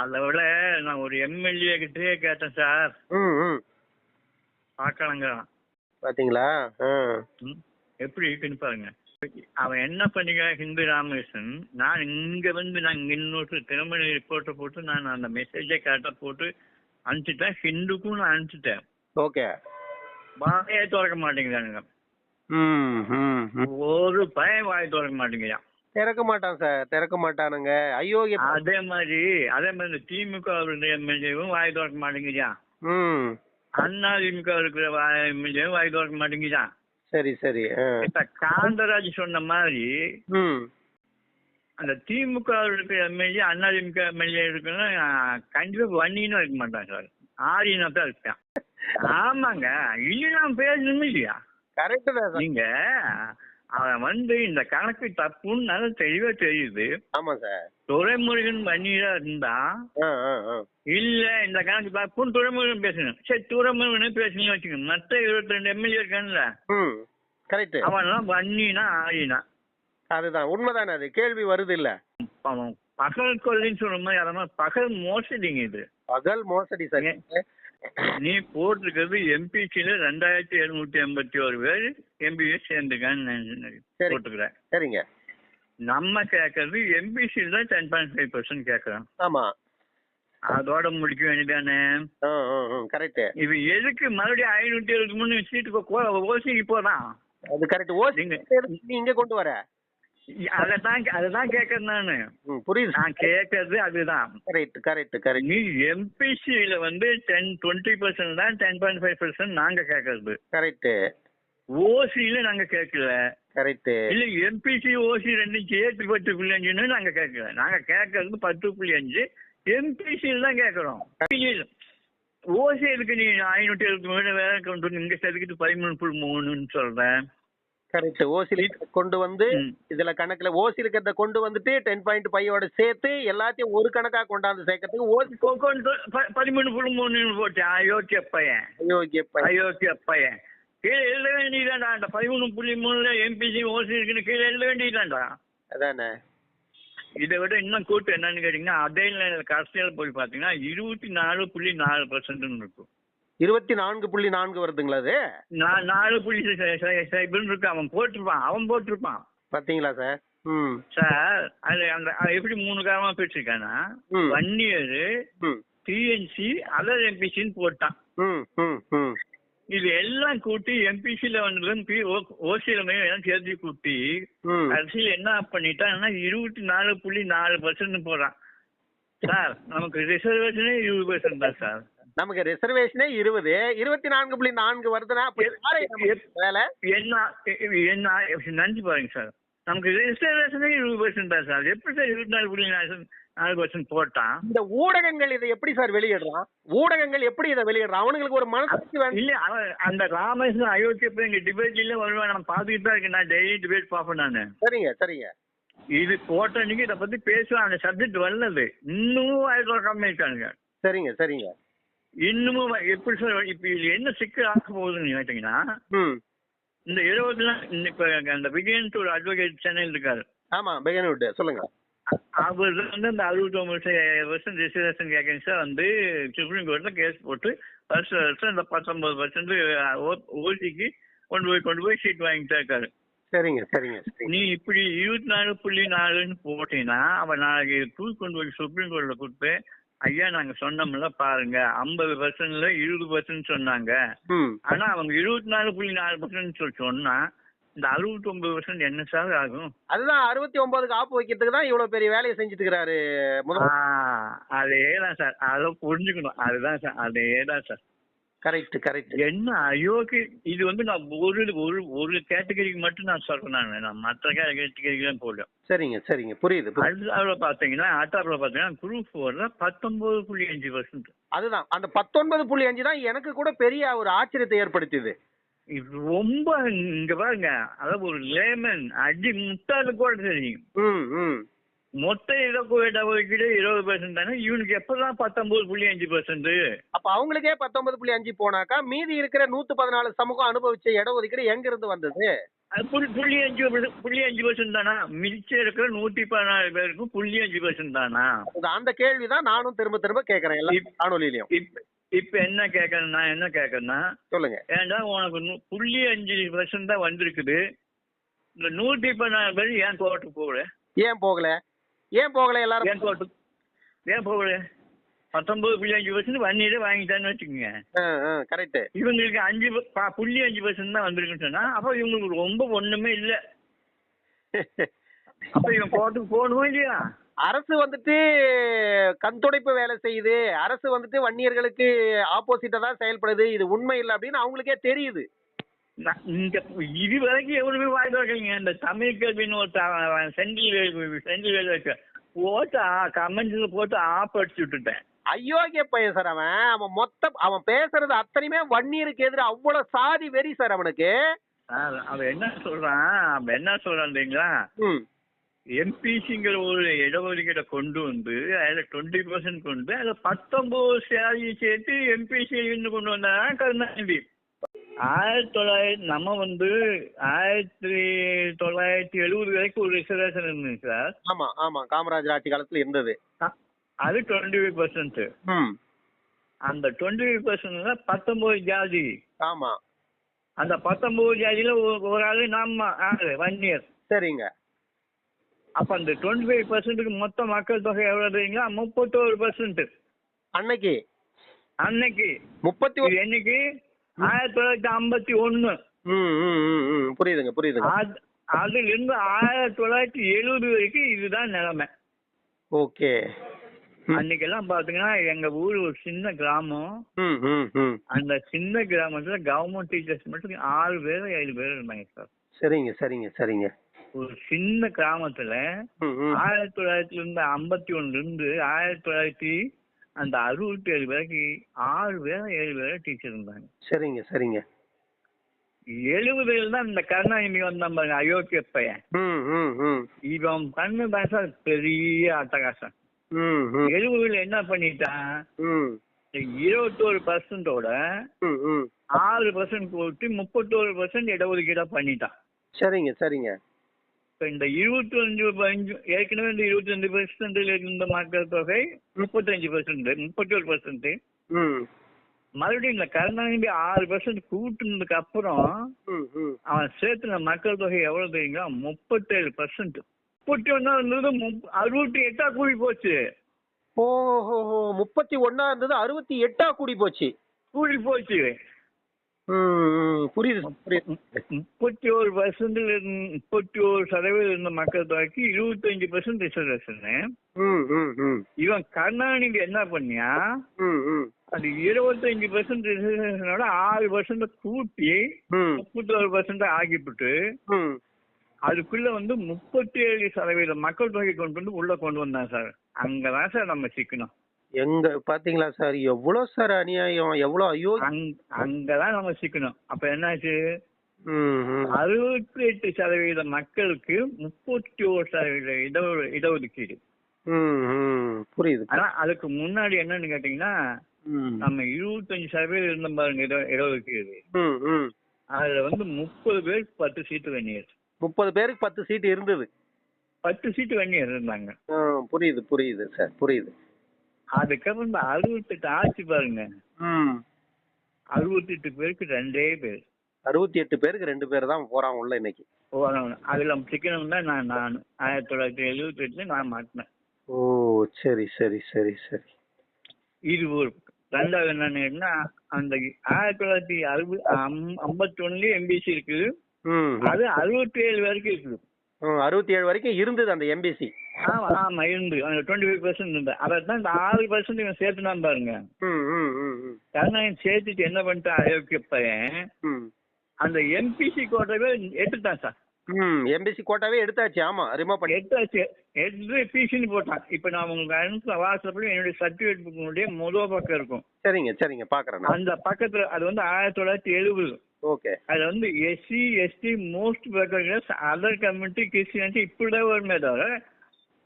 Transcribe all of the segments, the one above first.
அதை விட நான் ஒரு எம்எல்ஏ கிட்டே கேட்டேன் சார். ம் பாத்தீங்களா எப்படி இருக்குன்னு பாருங்க. அவன் என்ன பண்ணிக்க ஹிந்து ராமகிருஷ்ணன்? நான் இங்க வந்து நான் இன்னொரு திருமண ரிப்போர்ட்டை போட்டு நான் அந்த மெசேஜை கரெக்டாக போட்டு அனுப்பிச்சிட்டேன். ஹிந்துக்கும் நான் அனுப்பிச்சிட்டேன். ஓகே. வாயே திறக்க மாட்டேங்கிறானுங்க. ஒரு பயம் வாயை திறக்க மாட்டேங்கிறான். திறக்க மாட்டான் சார் திறக்க மாட்டானுங்க. ப- அதே மாதிரி அதே மாதிரி இந்த திமுக அவருடைய எம்எல்ஏவும் வாய் திறக்க மாட்டேங்கிறான் ம். அண்ணா திமுக இருக்கிற எம்எல்ஏவும் வாய் திறக்க மாட்டேங்கிறான் சரி சரி. இப்ப காந்தராஜ் சொன்ன மாதிரி ம். அந்த திமுக இருக்கிற எம்எல்ஏ அண்ணா திமுக எம்எல்ஏ இருக்குன்னா கண்டிப்பா வன்னின்னு இருக்க மாட்டான் சார் ஆரியனா தான் இருப்பான் ஆமாங்க. இல்லைன்னா பேசணுமே இல்லையா கரெக்ட் தான் நீங்க அவன் வந்து இந்த கணக்கு தப்புன்னு தெளிவா தெரியுது. ஆமா சார். துரைமுருகன் வன்னியா இருந்தா இல்ல இந்த கணக்கு தப்புன்னு துரைமுருகன் பேசணும். சரி துரைமுருகனே பேசணும்னு வச்சுக்கோங்க. மத்த இருபத்தி ரெண்டு எம்எல்ஏ இருக்கான்ல. கரெக்ட் அவன்லாம் வன்னினா ஆரினா அதுதான். உண்மைதானே அது? கேள்வி வருது இல்ல? பகல் கொள்ளைன்னு சொல்ற மாதிரி அதெல்லாம் பகல் மோசடிங்க இது. பகல் மோசடி சார். நீ போட்டிருக்கிறது எம்பிசில ரெண்டாயிரத்தி எழுநூத்தி எண்பத்தி ஒரு பேர் எம்பிஎஸ் சேர்ந்துக்கான்னு சரி. போட்டுக்கிறேன். சரிங்க. நம்ம கேட்கறது எம்பிசில தான் டென் பாயிண்ட் ஃபைவ் பர்சன்ட் கேட்கறோம் ஆமா. அதோட முடிக்க வேண்டியதானே? கரெக்ட் இது எதுக்கு மறுபடியும் ஐநூத்தி எழுபத்தி மூணு சீட்டுக்கு ஓசிக்கு போதான் அது கரெக்ட் ஓசி நீங்க கொண்டு வர. அதைத்தான் அதைதான் கேட்கறேன் நானு புரியுது நான் கேட்கறது அதுதான் கரெக்ட் கரெக்ட் கரெக்ட் நீ எம்பிசியில வந்து டென் டுவெண்ட்டி பர்சன்ட் தான் டென் பாயிண்ட் ஃபைவ் பர்சன்ட் நாங்க கேட்கறது கரெக்ட் ஓசியில நாங்க கேட்கல கரெக்ட் இல்ல எம்பிசி ஓசி ரெண்டும் சேர்த்து பத்து புள்ளி அஞ்சுன்னு நாங்க கேட்கல நாங்க கேட்கறது பத்து புள்ளி அஞ்சு எம்பிசியில் தான் கேட்கறோம் ஓசி எதுக்கு நீ ஐநூத்தி எழுபத்தி மூணு வேற கொண்டு இங்க செதுக்கிட்டு பதிமூணு புள்ளி மூணுன்னு சொல்றேன் கரெக்ட். ஓசில கொண்டு வந்து. இதுல கணக்குல ஓசி இருக்கிறத கொண்டு வந்துட்டு டென் பாயிண்ட் ஃபைவோட சேர்த்து எல்லாத்தையும் ஒரு கணக்கா கொண்டாந்து சேர்க்கறதுக்கு ஓசி பதிமூணு புள்ளி மூணுன்னு போட்டேன் அயோக்கிய பையன். அயோக்கிய பையன். அயோக்கிய பையன். கீழே எழுத வேண்டியதாண்டா அந்த பதிமூணு புள்ளி மூணுல எம்பிசி ஓசி இருக்குன்னு கீழே எழுத வேண்டியதாண்டா அதானே? இதை விட இன்னும் கூட்டு என்னன்னு கேட்டீங்கன்னா அதே கடைசியில் போய் பார்த்தீங்கன்னா இருபத்தி நாலு புள்ளி நாலு பர்சன்ட்னு இருக்கும். இருபத்தி நான்கு புள்ளி நான்கு வருதுங்களா அது? நாலு புள்ளி இருக்கு அவன் போட்டிருப்பான் அவன் போட்டிருப்பான். பாத்தீங்களா சார்? ம். சார் அது அந்த எப்படி மூணு காரணமா பிரிச்சிருக்கானா ம். வன்னியர் ம். டிஎன்சி அதர் எம்பிசின்னு போட்டான். இது எல்லாம் கூட்டி எம்பிசில வந்து ஓசியில எல்லாம் சேர்த்து கூட்டி கடைசியில் என்ன பண்ணிட்டான்னா இருபத்தி நாலு புள்ளி நாலு பர்சன்ட் போடுறான். சார் நமக்கு ரிசர்வேஷனே இருபது பர்சன்ட் தான் சார். நமக்கு ரிசர்வேஷனே இருபது. இருபத்தி நான்கு புள்ளி நான்கு வருதுன்னா வேலை? என்ன என்ன நினைச்சு பாருங்க சார். நமக்கு ரிசர்வேஷனே இருபது பர்சன்ட் தான் சார். எப்படி சார் இருபத்தி நாலு புள்ளி நாலு நாலு பர்சன்ட் போட்டான் இந்த ஊடகங்கள் இதை எப்படி சார் வெளியிடுறான்? ஊடகங்கள் எப்படி இதை வெளியிடுறான்? அவனுங்களுக்கு ஒரு மனசாட்சி வேணும் இல்ல அவன் அந்த ராமேஸ்வரம் அயோத்திய போய் எங்க டிபேட்ல வருவான் நான் பாத்துக்கிட்டு தான் இருக்கேன். நான் டெய்லி டிபேட் பார்ப்பேன் நானு. சரிங்க சரிங்க. இது போட்ட அன்னைக்கு இதை பத்தி பேசுவான். அந்த சப்ஜெக்ட் வரலது இன்னமும் வாய் திறக்காம இருக்கானுங்க சரிங்க சரிங்க. இன்னமும் எப்படி சார் இப்ப இது என்ன சிக்கல் ஆக போகுதுன்னு கேட்டீங்கன்னா இந்த இருபத்தி நாலு இப்ப அந்த விஜயன் ஒரு அட்வொகேட் சென்னையில் இருக்காரு. ஆமா பெகன்வுட் சொல்லுங்க. அவர் வந்து அந்த அறுபத்தி ஒன்பது வருஷம் ரிசர்வேஷன் கேட்கன்ஸா வந்து சுப்ரீம் கோர்ட்ல கேஸ் போட்டு வருஷம் வருஷம் இந்த பத்தொன்பது பர்சன்ட் ஓசிக்கு கொண்டு போய் கொண்டு போய் சீட் வாங்கிட்டு இருக்காரு. சரிங்க சரிங்க சரிங்க. நீ இப்படி இருபத்தி நாலு புள்ளி நாலுன்னு போட்டீங்கன்னா அவன் நாளைக்கு தூக்கி கொண்டு போய் சுப்ரீம் கோர்ட்ல கொடுத்து ஐயா நாங்க சொன்னோம்ல பாருங்க. ஐம்பது பர்சன்ட்ல இருபது பர்சன்ட் சொன்னாங்க. ஆனா அவங்க இருபத்தி நாலு புள்ளி நாலு பர்சன்ட் சொல்லி சொன்னா இந்த அறுபத்தி ஒன்பது பர்சன்ட் என்ன சார் ஆகும்? அதுதான் அறுபத்தி ஒன்பதுக்கு ஆப்பு வைக்கிறதுக்கு தான் இவ்வளவு பெரிய வேலையை செஞ்சுட்டு இருக்கிறாரு முதல் அதேதான் சார். அதை புரிஞ்சுக்கணும். அதுதான் சார். அதேதான் சார். கரெக்ட் கரெக்ட் என்ன அயோக்கி இது வந்து நான் ஒரு ஒரு ஒரு கேட்டகரிக்கு மட்டும் நான் சொல்றேன் நான். மற்ற கேட்டகரிக்கு போடல சரிங்க சரிங்க. புரியுது அளவில் பார்த்தீங்கன்னா ஆட்டாப்பில் பார்த்தீங்கன்னா குரூப் ஃபோர்ல பத்தொன்பது புள்ளி அஞ்சு பர்சன்ட் அதுதான். அந்த பத்தொன்பது புள்ளி அஞ்சு தான் எனக்கு கூட பெரிய ஒரு ஆச்சரியத்தை ஏற்படுத்தியது. ரொம்ப இங்க பாருங்க. அதாவது ஒரு லேமன் அடி முட்டாளு கூட தெரியும். ம் ம் மொத்த இடஒதுக்கீடு இருபது பர்சன்ட் தானே? இவனுக்கு எப்பதான் பத்தொன்பது புள்ளி அஞ்சு பர்சன்ட் அப்ப அவங்களுக்கே பத்தொன்பது புள்ளி அஞ்சு போனாக்கா மீதி இருக்கிற நூத்து பதினாலு சமூகம் அனுபவிச்ச இடஒதுக்கீடு எங்க இருந்து வந்தது புள்ளி அஞ்சு புள்ளி அஞ்சு பர்சன்ட் தானா? மிச்சம் இருக்கிற நூத்தி பதினாலு பேருக்கும் புள்ளி அஞ்சு பர்சன்ட் தானா? அந்த கேள்விதான் நானும் திரும்ப திரும்ப கேக்குறேன் எல்லா காணொலியிலையும். இப்ப என்ன கேட்கறேன் நான் என்ன கேட்கறேன்னா சொல்லுங்க. ஏன்டா உனக்கு புள்ளி அஞ்சு பர்சன்ட் தான் வந்திருக்குது? இந்த நூத்தி பதினாலு பேர் ஏன் கோர்ட்டுக்கு போகல? ஏன் போகல? ஏன் போகல எல்லாரும்? ஏன் கோர்ட்டுக்கு ஏன் போகல? பத்தொன்பது புள்ளி அஞ்சு பர்சன்ட் வன்னியில வாங்கிட்டான்னு வச்சுக்கோங்க. கரெக்ட் இவங்களுக்கு அஞ்சு புள்ளி அஞ்சு பர்சன்ட் தான் வந்திருக்குன்னு சொன்னா அப்ப இவங்களுக்கு ரொம்ப ஒண்ணுமே இல்ல. அப்ப இவன் கோர்ட்டுக்கு போகணுமா இல்லையா? அரசு வந்துட்டு கண் துடைப்பு வேலை செய்யுது. அரசு வந்துட்டு வன்னியர்களுக்கு ஆப்போசிட்டா தான் செயல்படுது. இது உண்மை இல்லை அப்படின்னு அவங்களுக்கே தெரியுது. நான் இந்த இது வரைக்கும் எவ்வளவு வாய் திறக்கலைங்க. இந்த தமிழ் கல்வின்னு ஒரு செந்தில் செந்தில் வேலை இருக்கு போட்டு கமெண்ட்ஸ்ல போட்டு ஆப் அடிச்சு விட்டுட்டேன். அயோக்கிய பையன் சார் அவன். அவன் மொத்த அவன் பேசுறது அத்தனையுமே வன்னியருக்கு எதிராக அவ்வளவு சாதி வெறி சார் அவனுக்கு. சார், அவன் என்ன சொல்றான்? அவன் என்ன சொல்றான் ம். எம்பிசிங்கிற ஒரு இடஒதுக்கீடை கொண்டு வந்து அதில் டுவெண்ட்டி பர்சன்ட் கொண்டு அதில் பத்தொன்பது சேலரி சேர்த்து எம்பிசி கொண்டு வந்தாங்க கருணாநிதி. ஆயிரத்தி தொள்ளாயிரத்தி நம்ம வந்து ஆயிரத்தி தொள்ளாயிரத்தி எழுபது வரைக்கும் ஒரு ரிசர்வேஷன் இருந்துச்சு சார் ஆமா ஆமா. காமராஜர் ஆட்சி காலத்துல இருந்தது. அது டுவெண்ட்டி ஃபைவ் பர்சன்ட் அந்த டுவெண்ட்டி ஃபைவ் பர்சன்ட்ல பத்தொன்பது ஜாதி. ஆமா. அந்த பத்தொன்பது ஜாதியில ஒரு- ஆளு நம்ம ஆளு ஒன் இயர் சரிங்க. அப்ப அந்த டுவெண்ட்டி ஃபைவ் பர்சன்ட்டுக்கு மொத்த மக்கள் தொகை எவ்வளவு தெரியுங்களா முப்பத்தோரு பர்சன்ட் அன்னைக்கு? அன்னைக்கு. முப்பத்தி என்னைக்கு? ஆயிரத்தி தொள்ளாயிரத்தி ஐம்பத்தி ஒண்ணு புரியுதுங்க புரியுதுங்க. அது- அதுல இருந்து ஆயிரத்தி தொள்ளாயிரத்தி எழுபது வரைக்கும் இதுதான் நிலைமை. ஓகே. அன்னைக்கெல்லாம் பாத்தீங்கன்னா எங்க ஊர் ஒரு சின்ன கிராமம். அந்த சின்ன கிராமத்துல கவர்மெண்ட் டீச்சர்ஸ் மட்டும் ஆறு பேர் ஏழு பேர் இருந்தாங்க சார். சரிங்க சரிங்க சரிங்க. ஒரு சின்ன கிராமத்துல ஆயிரத்தி தொள்ளாயிரத்துல இருந்து ஐம்பத்தி ஒண்ணுல இருந்து ஆயிரத்தி தொள்ளாயிரத்தி அந்த அறுபத்தி ஏழு வரைக்கும் ஆறு பேர் ஏழு பேர் டீச்சர் இருந்தாங்க. சரிங்க சரிங்க. எழுபதுல தான் இந்த கருணாநிதி வந்தான் பாருங்க அயோக்கிய பையன். இவன் பண்ண சார் பெரிய அட்டகாசம். எழுபதுல என்ன பண்ணிட்டான்? இருபத்தோரு பர்சன்டோட ஆறு பர்சன்ட் போட்டு முப்பத்தோரு பர்சன்ட் இடஒதுக்கீடா பண்ணிட்டான். சரிங்க சரிங்க. இப்ப இந்த இருபத்தி அஞ்சு அஞ்சு ஏற்கனவே இந்த இருபத்தி அஞ்சு பெர்சன்ட்ல இருந்த மக்கள் தொகை முப்பத்தஞ்சு பர்சன்ட் முப்பத்தோரு பர்சன்ட் ம். மறுபடியும் இந்த கருணாநிதி ஆறு பர்சன்ட் கூட்டுனதுக்கு அப்புறம் அவன் சேர்த்துன மக்கள் தொகை எவ்வளவு தெரியுங்களா? முப்பத்தேழு பர்சன்ட் முப்பத்தி ஒன்னா இருந்தது அறுபத்தி எட்டா கூடி போச்சு. ஓஹோ முப்பத்தி ஒண்ணா இருந்தது அறுபத்தி எட்டா கூடி போச்சு. கூடி போச்சு. புரியுது புரியுது. முப்பத்தி ஒரு பர்சன்ட்ல முப்பத்தி ஒரு சதவீதம் இருந்த மக்கள் தொகைக்கு இருபத்தஞ்சு பர்சன்ட் ரிசர்வேஷன் இவன் கருணாநிதி என்ன பண்ணியா? அது இருபத்தஞ்சு பர்சன்ட் ரிசர்வேஷனோட ஆறு பர்சன்ட் கூட்டி ம். முப்பத்தோரு பர்சன்ட் ஆக்கிவிட்டு ம். அதுக்குள்ள வந்து முப்பத்தி ஏழு சதவீதம் மக்கள் தொகை கொண்டு வந்து உள்ள கொண்டு வந்தான் சார். அங்கதான் சார் நம்ம சிக்கணும் எங்க பாத்தீங்களா சார்? எவ்வளவு சார் அநியாயம்? எவ்வளவு ஐயோ அங்- அங்கதான் நம்ம சிக்கணும். அப்ப என்னாச்சு? அறுபத்தி எட்டு சதவீத மக்களுக்கு முப்பத்தி ஒரு சதவீத இட இடஒதுக்கீடு. புரியுது. ஆனா அதுக்கு முன்னாடி என்னன்னு கேட்டீங்கன்னா நம்ம இருபத்தஞ்சு சதவீதம் இருந்த பாருங்க இட இடஒதுக்கீடு. அதுல வந்து முப்பது பேருக்கு பத்து சீட்டு வெந்நீர். முப்பது பேருக்கு பத்து சீட் இருந்தது. பத்து சீட்டு வெந்நீர் இருந்தாங்க. புரியுது புரியுது சார் புரியுது. அதுக்கப்புறம் இந்த அறுபத்தெட்டு ஆட்சி பாருங்க. ம் அறுபத்தெட்டு பேருக்கு ரெண்டே பேர். அறுபத்தி எட்டு பேருக்கு ரெண்டு பேர் தான் போறாங்க உள்ள இன்னைக்கு அதுல சிக்கனம் தான் நான் நான் ஆயிரத்தி தொள்ளாயிரத்தி எழுபத்தி எட்டுல நான் மாட்டினேன். ஓ சரி சரி சரி சரி. இது ஒரு ரெண்டாவது என்னன்னா அந்த ஆயிரத்தி தொள்ளாயிரத்தி அறுபது ஐம்பத்தி ஒண்ணுலயே எம்பிசி இருக்குது. அது அறுபத்தி ஏழு வரைக்கும் இருக்குது. அறுபத்தி ஏழு வரைக்கும் இருந்தது அந்த எம்பிசி ஆமா ஆமா இருந்து. டுவெண்ட்டி ஃபைவ் பர்சன்ட் இருந்து. அதை தான் இந்த ஆறு பர்சன்ட் இவன் சேர்த்துனான் பாருங்க. கருணாநிதி சேர்த்துட்டு என்ன பண்ணிட்டான் அயோக்கிய பையன்? அந்த எம்பிசி கோட்டவே எடுத்துட்டான் சார். ம் எம்பிசி கோட்டாவே எடுத்தாச்சு. ஆமா ரிமூவ் பண்ணி. எடுத்தாச்சு. எடுத்து பிசின்னு போட்டான். இப்ப நான் உங்களுக்கு அனுப்ப வாட்ஸ்அப்ல என்னுடைய சர்டிபிகேட் புக்கினுடைய முதல் பக்கம் இருக்கும். சரிங்க சரிங்க. பாக்குறேன் அந்த பக்கத்துல அது வந்து ஆயிரத்தி தொள்ளாயிரத்தி எழுபது. ஓகே. அதுல வந்து SC ST most other community Christianity இப்படிதான் வருமே தவிர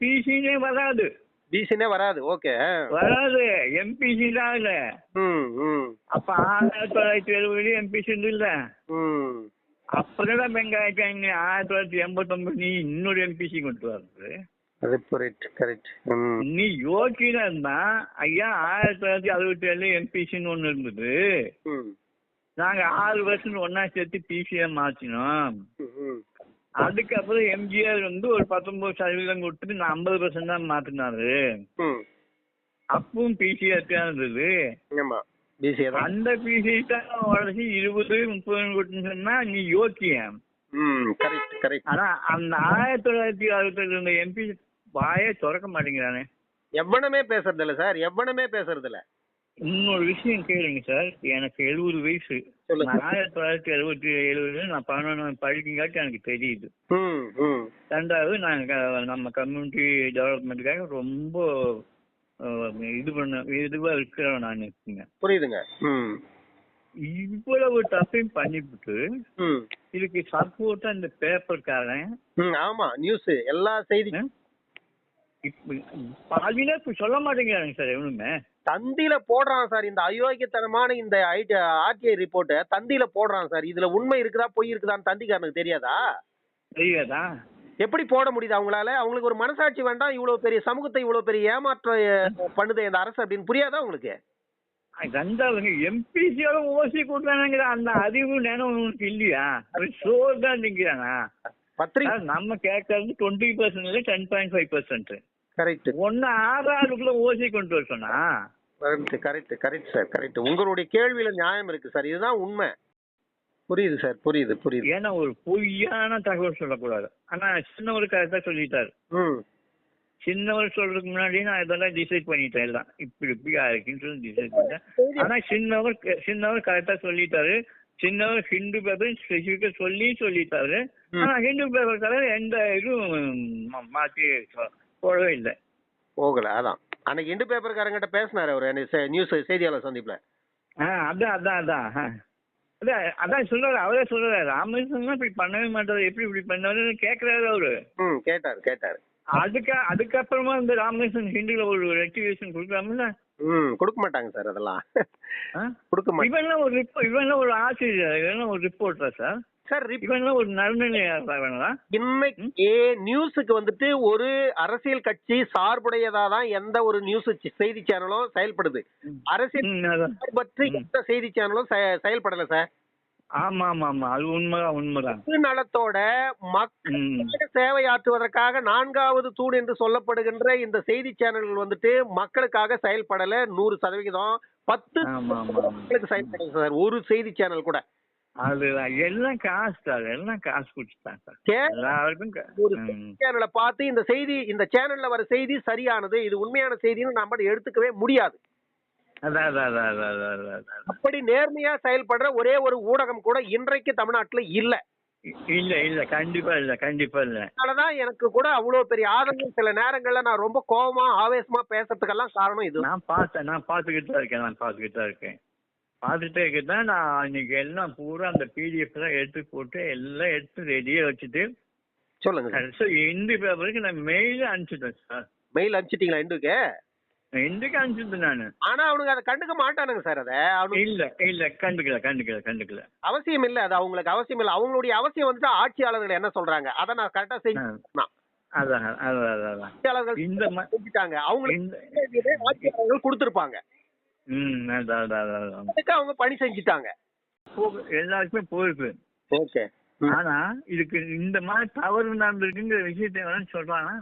பிசினே வராது. பிசினே வராது. ஓகே. வராது. எம்பிசி தான் இல்ல அப்ப ஆயிரத்தி தொள்ளாயிரத்தி எழுபது எம்பிசி இல்ல அப்பதான் வெங்காயம் ஆயிரத்தி தொள்ளாயிரத்தி எண்பத்தொன்பது நீ இன்னொரு எம்பிசி கொண்டு வர்றது. நீ யோக்கியனா இருந்தா ஐயா ஆயிரத்தி தொள்ளாயிரத்தி அறுபத்தி ஏழு எம்பிசின்னு ஒண்ணு இருந்தது. நாங்க ஆறு வருஷம் ஒன்னா சேர்த்து பிசிஏ மாத்தினோம். அதுக்கப்புறம் எம்ஜிஆர் வந்து ஒரு பத்தொன்பது சதவீதம் கொடுத்துட்டு நான் ஐம்பது பர்சன்ட் தான் மாத்தினாரு. அப்பவும் பிசிஆர் தான் இருந்தது. அந்த பிசி தான் உடச்சி இருபது முப்பது கொடுத்துன்னு சொன்னா நீ யோக்கியம். ம் கரெக்ட் கரெக்ட் ஆனா அந்த ஆயிரத்தி தொள்ளாயிரத்தி அறுபத்தி இருந்த எம்பி வாயே திறக்க மாட்டேங்கிறானே. எவ்வளவுமே பேசுறது இல்ல சார். எவ்வளவுமே பேசுறது இல்ல இன்னொரு விஷயம் கேளுங்க சார். எனக்கு எழுபது வயசு. ஆயிரத்தி தொள்ளாயிரத்தி எழுபத்தி எழுபது நான் பதினொன்று படிக்குங்காட்டி எனக்கு தெரியுது. ரெண்டாவது நாங்கள் நம்ம கம்யூனிட்டி டெவலப்மெண்ட்டுக்காக ரொம்ப இது பண்ண இதுவாக இருக்கிறோம் நான் இருக்குங்க புரியுதுங்க. இவ்வளவு தப்பையும் பண்ணிவிட்டு இதுக்கு சப்போர்ட்டா இந்த பேப்பர்காரன் ஆமா. நியூஸ் எல்லா செய்தி பாதியில இப்ப சொல்ல மாட்டேங்கிறாங்க சார் எவனுமே. தந்தியில போடுறான் சார். இந்த அயோக்கியத்தனமான இந்த ஆர்டிஐ ரிப்போர்ட்டை தந்தியில போடுறான் சார். இதுல உண்மை இருக்குதா பொய் இருக்குதான்னு தந்திக்காரனுக்கு தெரியாதா? தெரியாதா? எப்படி போட முடியுது அவங்களால? அவங்களுக்கு ஒரு மனசாட்சி வேண்டாம். இவ்வளவு பெரிய சமூகத்தை இவ்வளவு பெரிய ஏமாற்றம் பண்ணுது இந்த அரசு அப்படின்னு புரியாதா உங்களுக்கு? ரெண்டாவதுங்க எம்பிசியோட ஓசி கூட்டானுங்கிற அந்த அறிவு நேரம் உனக்கு இல்லையா? அது சோறு தான் நிற்கிறானா பத்திரிகை நம்ம கேட்கறது டுவெண்ட்டி பர்சன்ட் இல்லை ten point five percent correct. ஒன்னு ஆறாறுக்குள்ள ஓசி கொண்டு வர சொன்னா? Correct correct correct sir correct. உங்களுடைய கேள்வியில நியாயம் இருக்கு சார். இதுதான் உண்மை. புரியுது சார் புரியுது புரியுது. ஏன்னா ஒரு பொய்யான தகவல் சொல்லக்கூடாது. ஆனா சின்னவர் கரெக்டா சொல்லிட்டாரு. சின்னவர் சொல்றதுக்கு முன்னாடி நான் இதெல்லாம் டிசைட் பண்ணிட்டேன். எல்லாம் இப்படி இப்படி இருக்குன்னு சொல்லி டிசைட் பண்ணிட்டேன். ஆனா சின்னவர் சின்னவர் கரெக்டா சொல்லிட்டாரு. சின்னவர் ஹிந்து பேப்பர் ஸ்பெசிஃபிக்கா சொல்லி சொல்லிட்டாரு. ஆனா ஹிந்து பேப்பர் எந்த இதுவும் மாத்தி போடவே இல்லை. போகல அதான். அன்னைக்கு இண்டு பேப்பர்காரங்கிட்ட பேசினாரு அவர் நியூஸ் செய்தியாளர் சந்திப்புல. ஆ அதான் அதான் அதான். அதான் அதான் சொல்றாரு அவரே சொல்றாரு ராமகிருஷ்ணன் இப்படி பண்ணவே மாட்டாரு எப்படி இப்படி பண்ணாருன்னு கேக்குறாரு அவரு. ம் கேட்டாரு கேட்டாரு. அதுக்கு அதுக்கப்புறமா இந்த ராமகிருஷ்ணன் ஹிந்துல ஒரு ரெக்டிவேஷன் கொடுக்கலாம்ல? ம் கொடுக்க மாட்டாங்க சார் அதெல்லாம்? கொடுக்க மாட்டாங்க. இவன்லாம் ஒரு இவன்லாம் ஒரு ஆசிரியர் இவன்லாம் ஒரு ரிப்போர்ட்டா சார்? சார் ஒரு இன்னைக்கு நியூஸுக்கு வந்துட்டு ஒரு அரசியல் கட்சி சார்புடையதா தான் எந்த ஒரு நியூஸ் செய்தி சேனலும் செயல்படுது. அரசியல். சார்பற்ற எந்த செய்தி சேனலும் செயல்படல சார். ஆமா ஆமா ஆமா அது உண்மைதான் உண்மைதான். நலத்தோட மக்கள் ம். சேவையாற்றுவதற்காக நான்காவது தூண் என்று சொல்லப்படுகின்ற இந்த செய்தி சேனல்கள் வந்துட்டு மக்களுக்காக செயல்படல நூறு சதவிகிதம் பத்து மக்களுக்கு செயல்படுது சார் ஒரு செய்தி சேனல் கூட. அதுதான் எல்லாம் காசு சார் எல்லாம் காசு குடிச்சுட்டான் சார். எல்லாருக்கும். சேனலை பார்த்து இந்த செய்தி இந்த சேனல்ல வர செய்தி சரியானது இது உண்மையான செய்தின்னு நம்ம எடுத்துக்கவே முடியாது. அப்படி நேர்மையா செயல்படுற ஒரே ஒரு ஊடகம் கூட இன்றைக்கு தமிழ்நாட்டுல இல்ல. இல்ல இல்ல கண்டிப்பா இல்ல கண்டிப்பா இல்ல. அதனாலதான் எனக்கு கூட அவ்வளவு பெரிய ஆதங்கம். சில நேரங்கள்ல நான் ரொம்ப கோவமா ஆவேசமா பேசுறதுக்கெல்லாம் காரணம் இது. நான் பார்த்தேன் நான் பார்த்துக்கிட்டு தான் இருக்கேன் நான் பார்த்துக்கிட்டு தான் இருக்கேன். பார்த்துட்டே இருக்கேன் நான் இன்னைக்கு எல்லாம் பூரா அந்த பிடிஎஃப் எல்லாம் எடுத்து போட்டு எல்லாம் எடுத்து ரெடியா வச்சுட்டு சொல்லுங்க சார். கடைசி இந்து பேப்பருக்கு நான் மெயில் அனுப்பிச்சிட்டேன் சார். மெயில் அனுப்பிச்சிட்டீங்களா இந்துக்கு? எந்துக்கு அனுப்பிச்சிட்டேன் நான். ஆனா அவனுங்க அதை கண்டுக்க மாட்டானுங்க சார் அதை. அவனுக்கு இல்ல இல்ல கண்டுக்கல கண்டுக்கல கண்டுக்கல. அவசியம் இல்ல அது அவங்களுக்கு அவசியம் இல்ல. அவங்களுடைய அவசியம் வந்துட்டு ஆட்சியாளர்கள் என்ன சொல்றாங்க? அதை நான் கரெக்டா. செஞ்சு அதான் அதான் அதான் இந்த அவங்களுக்கு ஆட்சியாளர்கள் கொடுத்திருப்பாங்க. அதுக்கு அவங்க பணி செஞ்சுட்டாங்க. எல்லாருக்குமே போயிருக்கு. ஓகே. ஆனா இதுக்கு இந்த மாதிரி தவறு நடந்திருக்குங்கிற விஷயத்தை வேணா சொல்றானா?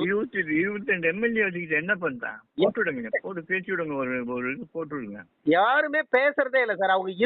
இருபத்தி இருபத்தி ரெண்டு எம்எல்ஏ வச்சுக்கிட்டு என்ன பண்றான்? போட்டு விடுங்க போட்டு பேசி விடுங்க ஒரு ஒரு இது போட்டு விடுங்க. யாருமே பேசுறதே இல்ல சார். அவங்க